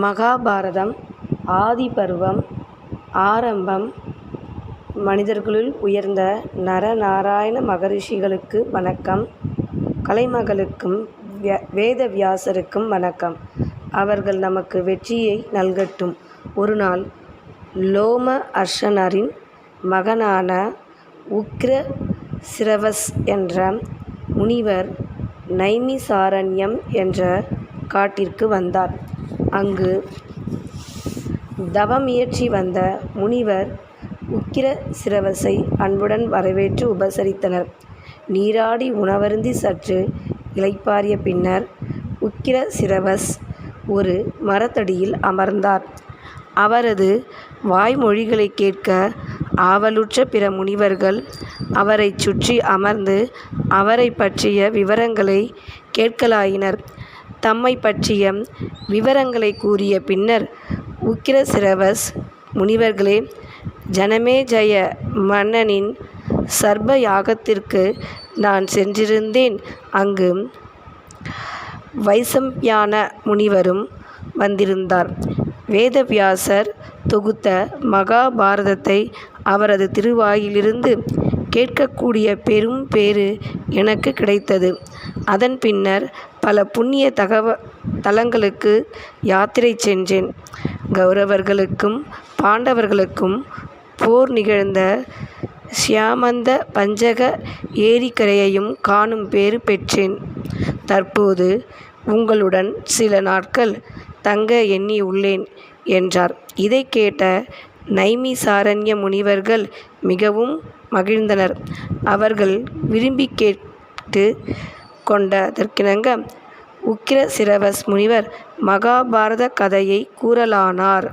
மகாபாரதம் ஆதிபர்வம் ஆரம்பம் மனிதர்களுள் உயர்ந்த நரநாராயண மகரிஷிகளுக்கு வணக்கம். கலைமகளுக்கும் வேதவியாசருக்கும் வணக்கம். அவர்கள் நமக்கு வெற்றியை நல்கட்டும். ஒருநாள் லோமஹர்ஷனரின் மகனான உக்ர சிரவஸ் என்ற முனிவர் நைமிசாரண்யம் என்ற காட்டிற்கு வந்தார். அங்கு தவமியற்றி வந்த முனிவர் உக்கிர சிரவசை அன்புடன் வரவேற்று உபசரித்தனர். நீராடி உணவருந்தி சற்று இளைப்பாறிய பின்னர் உக்கிர சிரவஸ் ஒரு மரத்தடியில் அமர்ந்தார். அவரது வாய்மொழிகளைக் கேட்க ஆவலுற்ற பிற முனிவர்கள் அவரைச் சுற்றி அமர்ந்து அவரைப் பற்றிய விவரங்களை கேட்கலாயினர். தம்மைப் பற்றிய விவரங்களைக் கூறிய பின்னர் உக்கிரசிரவஸ் முனிவர்களே ஜனமே ஜய மன்னனின் சர்ப யாகத்திற்கு நான் சென்றிருந்தேன். அங்கு வைசம்பியான முனிவரும் வந்திருந்தார். வேதவியாசர் தொகுத்த மகாபாரதத்தை அவரது திருவாயிலிருந்து கேட்கக்கூடிய பெரும் பேறு எனக்கு கிடைத்தது. அதன் பின்னர் பல புண்ணிய தகவ தலங்களுக்கு யாத்திரை சென்றேன். கௌரவர்களுக்கும் பாண்டவர்களுக்கும் போர் நிகழ்ந்த ஷியாமந்த பஞ்சக ஏரிக்கரையையும் காணும் பேறு பெற்றேன். தற்போது உங்களுடன் சில நாட்கள் தங்க எண்ணியுள்ளேன் என்றார். இதை கேட்ட நைமி சாரண்ய முனிவர்கள் மிகவும் மகிழ்ந்தனர். அவர்கள் விரும்பிக் கேட்டு கொண்டதற்கிணங்க உக்கிரசிரவஸ் முனிவர் மகாபாரத கதையை கூறலானார்.